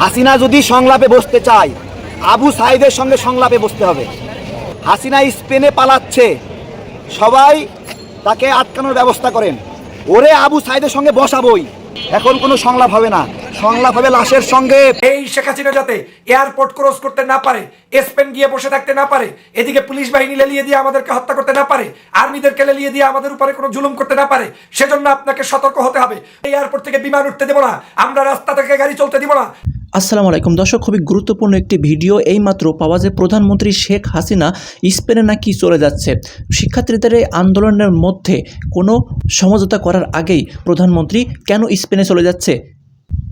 হাসিনা যদি সংলাপে বসতে চায়, আবু সাইদের সঙ্গে সংলাপে বসতে হবে। হাসিনা স্পেনে পালাচ্ছে। সবাই তাকে আটকানোর ব্যবস্থা করেন। ওরে আবু সাইদের সঙ্গে বসাবই এখন কোনো সংলাপ হবে না। সংলাপ হবে লাশের সঙ্গে। এই শেখ হাসিনা যাতে এয়ারপোর্ট ক্রস করতে না পারে, স্পেন গিয়ে বসে থাকতে না পারে, এদিকে পুলিশ বাহিনী লেলিয়ে দিয়ে আমাদেরকে হত্যা করতে না পারে, আর্মিদেরকে লেলিয়ে দিয়ে আমাদের উপরে কোনো জুলুম করতে না পারে, সেজন্য আপনাকে সতর্ক হতে হবে। এয়ারপোর্ট থেকে বিমান উঠতে দেবো না। আমরা রাস্তা থেকে গাড়ি চলতে দিব না। আসসালামু আলাইকুম। দর্শক, খুবই গুরুত্বপূর্ণ একটি ভিডিও। এইমাত্র পাওয়া যায় প্রধানমন্ত্রী শেখ হাসিনা স্পেনে নাকি চলে যাচ্ছে। শিক্ষার্থীদের এই আন্দোলনের মধ্যে কোনো সমঝোতা করার আগেই প্রধানমন্ত্রী কেন স্পেনে চলে যাচ্ছে?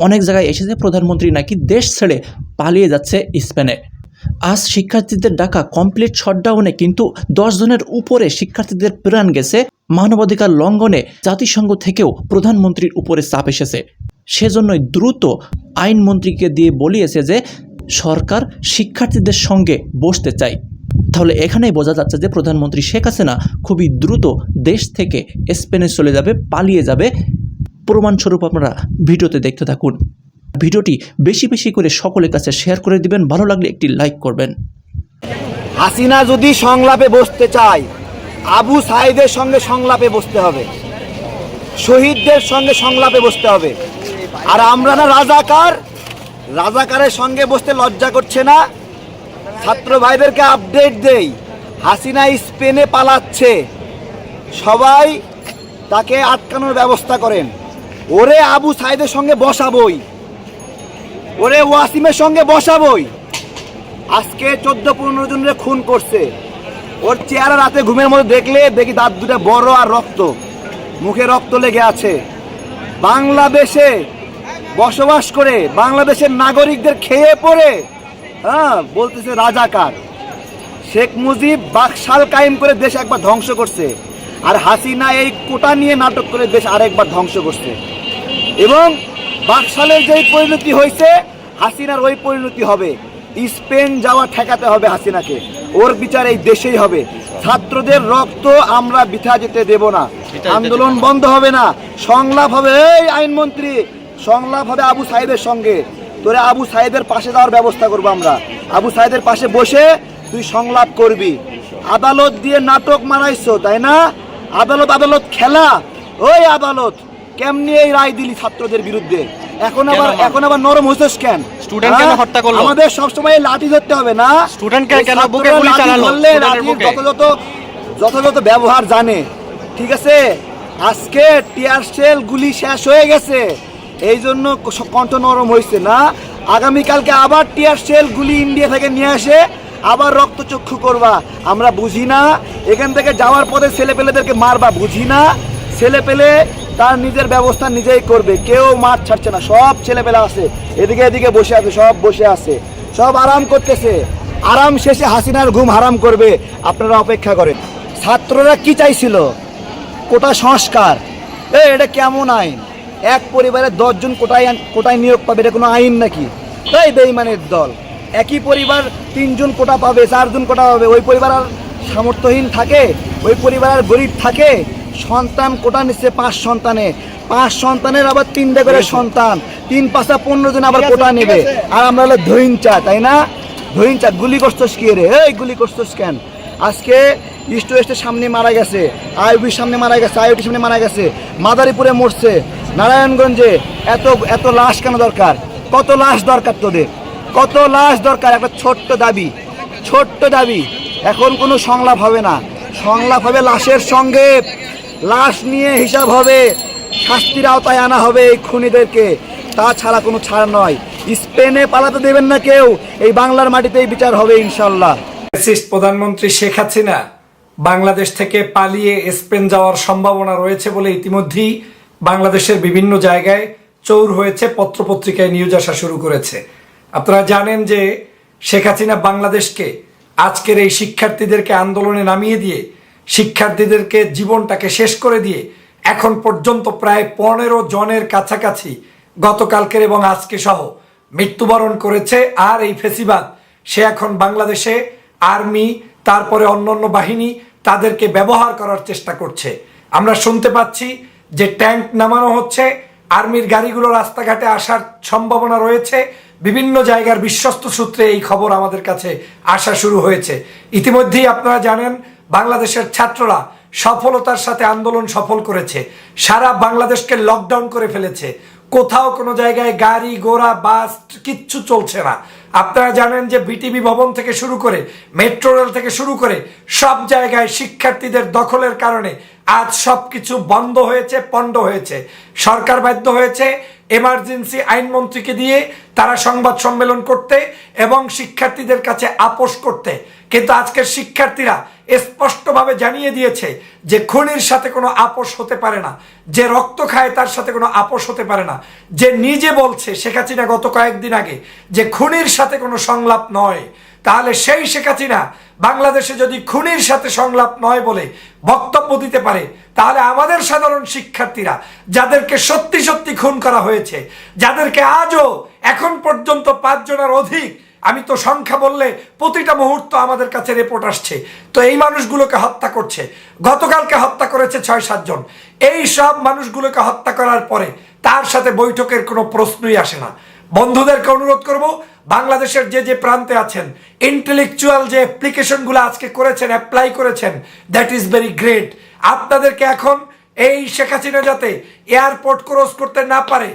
অনেক জায়গায় এসেছে প্রধানমন্ত্রী নাকি দেশ ছেড়ে পালিয়ে যাচ্ছে স্পেনে। আজ শিক্ষার্থীদের ডাকা কমপ্লিট শটডাউনে কিন্তু জনের উপরে শিক্ষার্থীদের প্রাণ গেছে। মানবাধিকার লঙ্ঘনে জাতিসংঘ থেকেও প্রধানমন্ত্রীর উপরে চাপ এসেছে। সেজন্যই দ্রুত আইনমন্ত্রীকে দিয়ে বলিয়েছে যে সরকার শিক্ষার্থীদের সঙ্গে বসতে চায়। তাহলে এখানেই বোঝা যাচ্ছে যে প্রধানমন্ত্রী শেখ হাসিনা খুবই দ্রুত দেশ থেকে স্পেনে চলে যাবে, পালিয়ে যাবে। প্রমাণস্বরূপ আপনারা ভিডিওতে দেখতে থাকুন। ভিডিওটি বেশি বেশি করে সকলের কাছে শেয়ার করে দিবেন, ভালো লাগলে একটি লাইক করবেন। হাসিনা যদি সংলাপে বসতে চায়, আবু সাইদের সঙ্গে সংলাপে বসতে হবে, শহীদদের সঙ্গে সংলাপে বসতে হবে। আর আমরা না রাজাকার। রাজাকারের সঙ্গে বসতে লজ্জা করছে না। ছাত্র ভাইদেরকে আপডেট দেই। হাসিনা স্পেনে পালাচ্ছে। সবাই তাকে আটকানোর ব্যবস্থা করেন। ওরে আবু সাইদের সঙ্গে বসাবই। ওরে ওয়াসিমের সঙ্গে বসাবই। আজকে চোদ্দ পনেরো জনের খুন করছে। ওর চেহারা রাতে ঘুমের মধ্যে দেখলে দেখি দাঁত দুটো বড় আর রক্ত। মুখে রক্ত লেগে আছে। বাংলাদেশে বসবাস করে বাংলাদেশের নাগরিকদের খেয়ে পড়ে। হ্যাঁ বলতেছে রাজাকার। শেখ মুজিব বাকশাল কায়েম করে দেশ একবার ধ্বংস করছে। আর হাসিনা এই কোটা নিয়ে নাটক করে দেশ আরেকবার ধ্বংস করছে। এবং বাকশালের যেই পরিণতি হয়েছে হাসিনার ওই পরিণতি হবে। স্পেন যাওয়া ঠেকাতে হবে হাসিনাকে। ওর বিচার এই দেশেই হবে। ছাত্রদের রক্ত আমরা বিথা যেতে দেব না। আন্দোলন বন্ধ হবে না। সংলাপ হবে এই আইনমন্ত্রী সংলাপ হবে আবু সাইদের সঙ্গে। তোরে আবু সাইদের পাশে যাওয়ার ব্যবস্থা করব আমরা। আবু সাইদের পাশে বসে তুই সংলাপ করবি। আদালত দিয়ে নাটক মারাইছো তাই না? আদালত আদালত খেলা। ওই আদালত কেমনি এই রায় দিলি ছাত্রদের বিরুদ্ধে? এখন আবার এখন আবার নরম হইছস কেন? হ্যাঁ? হত্যা করল? আমাদের সবসময় লাঠি ধরতে হবে না। কেন বুকে গুলি চালালো? যথাযথ ব্যবহার জানে। ঠিক আছে? আজকে টিয়ার সেল গুলি শেষ হয়ে গেছে। এই জন্য কণ্ঠ নরম হয়েছে না। আগামীকালকে আবার টিয়ার সেল গুলি ইন্ডিয়া থেকে নিয়ে আসে, আবার রক্তচক্ষু করবা। আমরা বুঝি না, এখান থেকে যাওয়ার পথে ছেলেপেলেদেরকে মারবা, বুঝি না। ছেলেপেলে তার নিজের ব্যবস্থা নিজেই করবে, কেউ মাঠ ছাড়ছে না, সব ছেলেপেলে আছে। এদিকে এদিকে বসে আছে, সব বসে আছে। সব আরাম করতেছে। আরাম শেষে হাসিনার ঘুম হারাম করবে, আপনারা অপেক্ষা করেন। ছাত্ররা কি চাইছিল? কোটা সংস্কার। এ এটা কেমন আইন? এক পরিবারে দশজন কোটায় কোটায় নিয়োগ পাবে এটা কোনো আইন নাকি? তাই বেইমানের দল। একই পরিবার তিনজন কোটা পাবে চারজন কোটা পাবে। ওই পরিবার আর সামর্থ্যহীন থাকে ওই পরিবার আর গরিব থাকে। সন্তান কোটা নিচ্ছে পাঁচ সন্তানে। পাঁচ সন্তানের আবার তিনটে করে সন্তান। তিন পাঁচটা পনেরো জন আবার কোটা নেবে। আর আমরা হলো ধৈঞ্চা তাই না? ধৈঞ্চা গুলি করছস কি রে? এই গুলি করছস কেন? আজকে ইস্ট ওয়েস্টের সামনে মারা গেছে, আইবির সামনে মারা গেছে আইওটির সামনে মারা গেছে, মাদারীপুরে মরছে। নারায়ণগঞ্জে এত এত লাশ কেন দরকার? কত লাশ দরকার তোদের? কত লাশ দরকার? একটা ছোট্ট দাবি ছোট্ট দাবি। এখন কোনো সংলাপ হবে না। সংলাপ হবে লাশের সঙ্গে। লাশ নিয়ে হিসাব হবে। শাস্তির আওতায় আনা হবে এই খুনিদেরকে। তাছাড়া কোনো ছাড় নয়। স্পেনে পালাতে দেবেন না কেউ। এই বাংলার মাটিতেই বিচার হবে ইনশাল্লাহ। প্রধানমন্ত্রী শেখ হাসিনা বাংলাদেশ থেকে পালিয়ে স্পেন যাওয়ার সম্ভাবনা রয়েছে বলে ইতিমধ্যেই বাংলাদেশের বিভিন্ন জায়গায় চৌর হয়েছে, পত্রপত্রিকায় নিউজ আসা শুরু করেছে। আপনারা জানেন যে শেখ হাসিনা বাংলাদেশকে আজকের এই শিক্ষার্থীদেরকে আন্দোলনে নামিয়ে দিয়ে, শিক্ষার্থীদেরকে জীবনটাকে শেষ করে দিয়ে, এখন পর্যন্ত প্রায় পনেরো জনের কাছাকাছি গতকালকের এবং আজকে সহ মৃত্যুবরণ করেছে। আর এই ফেসিবাদ, সে এখন বাংলাদেশে আর্মি তারপরে অন্য অন্য বাহিনী তাদেরকে ব্যবহার করার চেষ্টা করছে। আমরা শুনতে পাচ্ছি যে ট্যাঙ্ক নামানো হচ্ছে, আর্মির গাড়িগুলো রাস্তাঘাটে আসার সম্ভাবনা রয়েছে, বিভিন্ন জায়গার বিশ্বস্ত সূত্রে এই খবর আমাদের কাছে আসা শুরু হয়েছে। ইতিমধ্যেই আপনারা জানেন, বাংলাদেশের ছাত্ররা সফলতার সাথে আন্দোলন সফল করেছে, সারা বাংলাদেশকে লকডাউন করে ফেলেছে। কোথাও কোনো জায়গায় গাড়ি, ঘোড়া, বাস, কিচ্ছু চলছে না। আপনারা জানেন যে বিটিভি ভবন থেকে শুরু করে, মেট্রো রেল থেকে শুরু করে সব জায়গায় শিক্ষার্থীদের দখলের কারণে আজ সব কিছু বন্ধ হয়েছে, পণ্ড হয়েছে। সরকার বাধ্য হয়েছে এমার্জেন্সি আইনমন্ত্রীকে দিয়ে তারা সংবাদ সম্মেলন করতে এবং শিক্ষার্থীদের কাছে আপোষ করতে। কিন্তু আজকের শিক্ষার্থীরা স্পষ্টভাবে জানিয়ে দিয়েছে যে খুনির সাথে কোনো আপোষ হতে পারে না, যে রক্ত খায় তার সাথে কোনো আপোষ হতে পারে না। যে নিজে বলছে শেখ হাসিনা গত কয়েকদিন আগে যে খুনির সাথে কোনো সংলাপ নয়। তাহলে সেই শেখ হাসিনা বাংলাদেশে যদি খুনির সাথে সংলাপ নয় বলে বক্তব্য দিতে পারে, তাহলে আমাদের সাধারণ শিক্ষার্থীরা যাদেরকে সত্যি সত্যি খুন করা হয়েছে, যাদেরকে আজও এখন পর্যন্ত পাঁচজনের অধিক, আমি তো সংখ্যা বললে প্রতিটা মুহূর্ত আমাদের কাছে রিপোর্ট আসছে, তো এই মানুষগুলোকে হত্যা করছে। গতকালকে হত্যা করেছে ছয় সাতজন এই সব মানুষগুলোকে হত্যা করার পরে তার সাথে বৈঠকের কোনো প্রশ্নই আসে না। বন্ধুদেরকে অনুরোধ করব, বাংলাদেশের যে যে প্রান্তে আছেন ইন্টেলেকচুয়াল যে অ্যাপ্লিকেশনগুলো আজকে করেছেন অ্যাপ্লাই করেছেন দ্যাট ইজ ভেরি গ্রেট আপনাদেরকে এখন এই শেখ হাসিনা যাতে এয়ারপোর্ট ক্রস করতে না পারে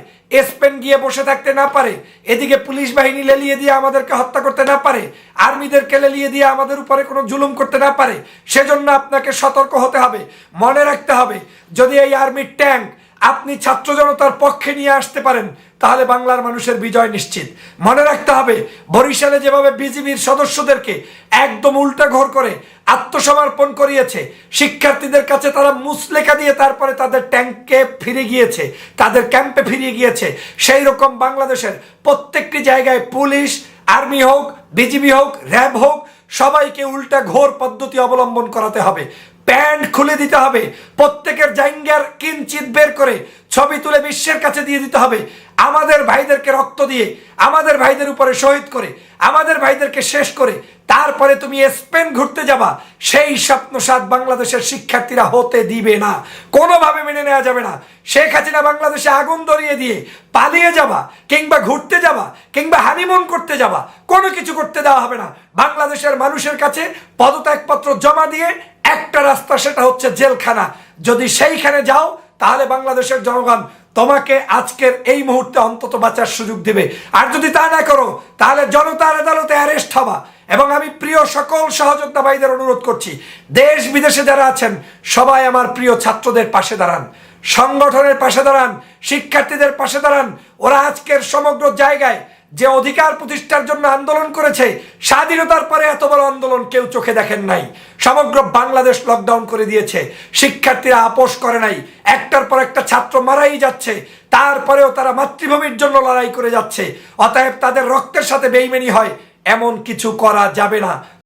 স্পেন গিয়ে বসে থাকতে না পারে, এদিকে পুলিশ বাহিনী লেলিয়ে দিয়ে আমাদেরকে হত্যা করতে না পারে, আর্মিদেরকে লেলিয়ে দিয়ে আমাদের উপরে কোনো জুলুম করতে না পারে, সেজন্য আপনাকে সতর্ক হতে হবে, মনে রাখতে হবে, যদি এই আর্মির ট্যাঙ্ক আপনি ছাত্র জনতার পক্ষে নিয়ে আসতে পারেন, তাহলে বাংলার মানুষের বিজয় নিশ্চিত। মনে রাখতে হবে, বরিশালে যেভাবে বিজিবির সদস্যদেরকে একদম উল্টা ঘর করে আত্মসমর্পণ করিয়েছে, শিক্ষার্থীদের কাছে তারা মুসলেখা দিয়ে তারপরে তাদের ট্যাঙ্কে ফিরে গিয়েছে, তাদের ক্যাম্পে ফিরিয়ে গিয়েছে। সেই রকম বাংলাদেশের প্রত্যেকটি জায়গায় পুলিশ, আর্মি হোক, বিজিবি হোক, র্যাব হোক, সবাইকে উল্টা ঘোর পদ্ধতি অবলম্বন করাতে হবে। প্যান্ট খুলে দিতে হবে। প্রত্যেকের জাইঙ্গার কিঞ্চিত বের করে ছবি তুলে বিশ্বের কাছে দিয়ে দিতে হবে। আমাদের ভাইদেরকে রক্ত দিয়ে, আমাদের ভাইদের উপরে শহীদ করে, আমাদের ভাইদেরকে শেষ করে, তারপরে তুমি স্পেন ঘুরতে যাবা। সেই স্বপ্ন সাত বাংলাদেশের শিক্ষার্থীরা হতে দিবে না। কোনোভাবে মেনে নেওয়া যাবে না। শেখ হাসিনা বাংলাদেশে আগুন ধরিয়ে দিয়ে পালিয়ে যাবা, কিংবা ঘুরতে যাবা, কিংবা হানিমুন করতে যাবা। কোনো কিছু করতে দেওয়া হবে না। বাংলাদেশের মানুষের কাছে পদত্যাগপত্র জমা দিয়ে একটা রাস্তা সেটা হচ্ছে জেলখানা। যদি সেইখানে যাও, তাহলে বাংলাদেশের জনগণ তোমাকে আজকের এই মুহূর্তে অন্তত বাঁচার সুযোগ দেবে। আর যদি তা না করো, তাহলে জনতার আদালতে অ্যারেস্ট হবা। এবং আমি প্রিয় সকল সহযোদ্ধা ভাইদের অনুরোধ করছি, দেশ বিদেশে যারা আছেন, সবাই আমার প্রিয় ছাত্রদের পাশে দাঁড়ান। সংগঠনের পাশে দাঁড়ান, শিক্ষার্থীদের পাশে দাঁড়ান। ওরা আজকের সমগ্র জায়গায় যে অধিকার প্রতিষ্ঠার জন্য আন্দোলন করেছে, স্বাধীনতার পরে এত বড় আন্দোলন কেউ চোখে দেখেন নাই। সমগ্র বাংলাদেশ লকডাউন করে দিয়েছে, শিক্ষার্থীরা আপোষ করে নাই। একটার পর একটা ছাত্র মারাই যাচ্ছে, তারপরেও তারা মাতৃভূমির জন্য লড়াই করে যাচ্ছে। অতএব তাদের রক্তের সাথে বেইমেনি হয়, এমন কিছু করা যাবে না।